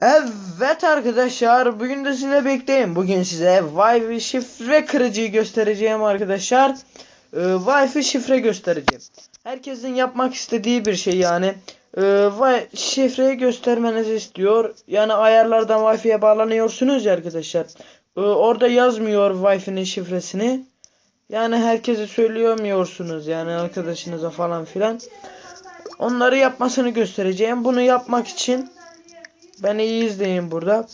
Evet arkadaşlar bugün de sizinle bekleyeyim. Bugün size Wi-Fi şifre kırıcıyı göstereceğim arkadaşlar. Ee, Wi-Fi şifre göstereceğim. Herkesin yapmak istediği bir şey yani. Ee, şifreyi göstermenizi istiyor. Yani ayarlardan Wi-Fi'ye bağlanıyorsunuz ya arkadaşlar. Ee, orada yazmıyor Wi-Fi'nin şifresini. Yani herkese söyleyemiyorsunuz yani arkadaşınıza falan filan. Onları yapmasını göstereceğim. Bunu yapmak için Beni iyi izleyin burada.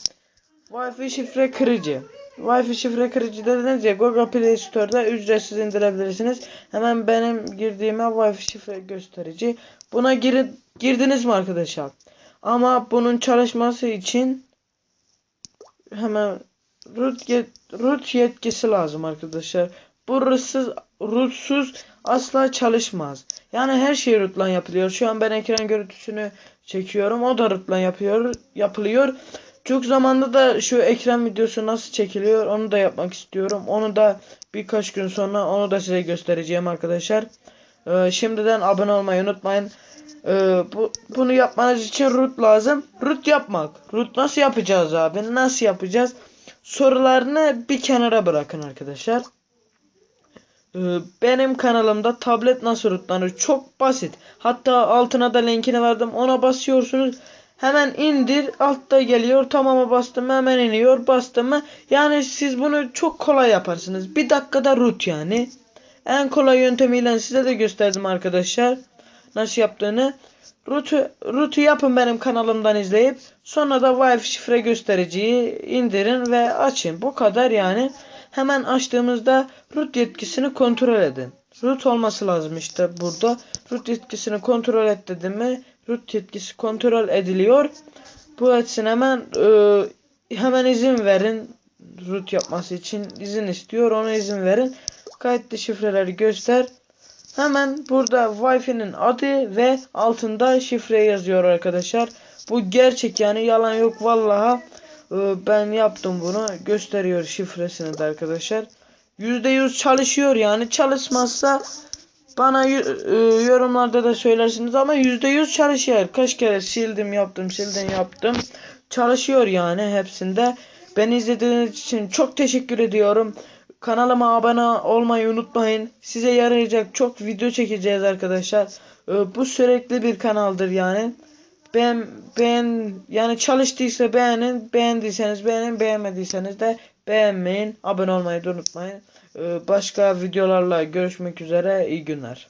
Wi-Fi şifre kırıcı. Wi-Fi şifre kırıcı dediniz ya Google Play Store'da ücretsiz indirebilirsiniz. Hemen benim girdiğime Wi-Fi şifre gösterici. Buna gir girdiniz mi arkadaşlar? Ama bunun çalışması için hemen root, yet root yetkisi lazım arkadaşlar. Bu rootsuz, asla çalışmaz. Yani her şey root'la yapılıyor. Şu an ben ekran görüntüsünü çekiyorum. O da root'la yapıyor, yapılıyor. Çok zamanda da şu ekran videosu nasıl çekiliyor onu da yapmak istiyorum. Onu da birkaç gün sonra onu da size göstereceğim arkadaşlar. Ee, şimdiden abone olmayı unutmayın. Ee, bu, bunu yapmanız için root lazım. Root yapmak. Root nasıl yapacağız abi? Nasıl yapacağız? Sorularını bir kenara bırakın arkadaşlar. Ee, Benim kanalımda tablet nasıl rootlanır çok basit. Hatta altına da linkini verdim. Ona basıyorsunuz. Hemen indir. Altta geliyor. Tamama bastım hemen iniyor. Bastım mı. Yani siz bunu çok kolay yaparsınız. Bir dakikada root yani. En kolay yöntemiyle size de gösterdim arkadaşlar. Nasıl yaptığını. Root'u root'u yapın benim kanalımdan izleyip sonra da Wi-Fi şifre göstericiyi indirin ve açın. Bu kadar yani. Hemen açtığımızda root yetkisini kontrol edin. Root olması lazım işte burada. Root yetkisini kontrol et dedim mi? Root yetkisi kontrol ediliyor. Bu etsin hemen e, hemen izin verin. Root yapması için izin istiyor. Ona izin verin. Kayıtlı şifreleri göster. Hemen burada Wi-Fi'nin adı ve altında şifre yazıyor arkadaşlar. Bu gerçek yani yalan yok vallaha. Ee, Ben yaptım bunu. Gösteriyor şifresini de arkadaşlar. %100 çalışıyor yani. Çalışmazsa bana e, yorumlarda da söylersiniz ama %100 çalışıyor. Kaç kere sildim yaptım sildim yaptım. Çalışıyor yani hepsinde. Beni izlediğiniz için çok teşekkür ediyorum. Kanalıma abone olmayı unutmayın. Size yarayacak çok video çekeceğiz arkadaşlar. Ee, Bu sürekli bir kanaldır yani. Ben beğen yani çalıştıysa beğenin, beğendiyseniz beğenin, beğenmediyseniz de beğenmeyin, abone olmayı da unutmayın. Ee, Başka videolarla görüşmek üzere, iyi günler.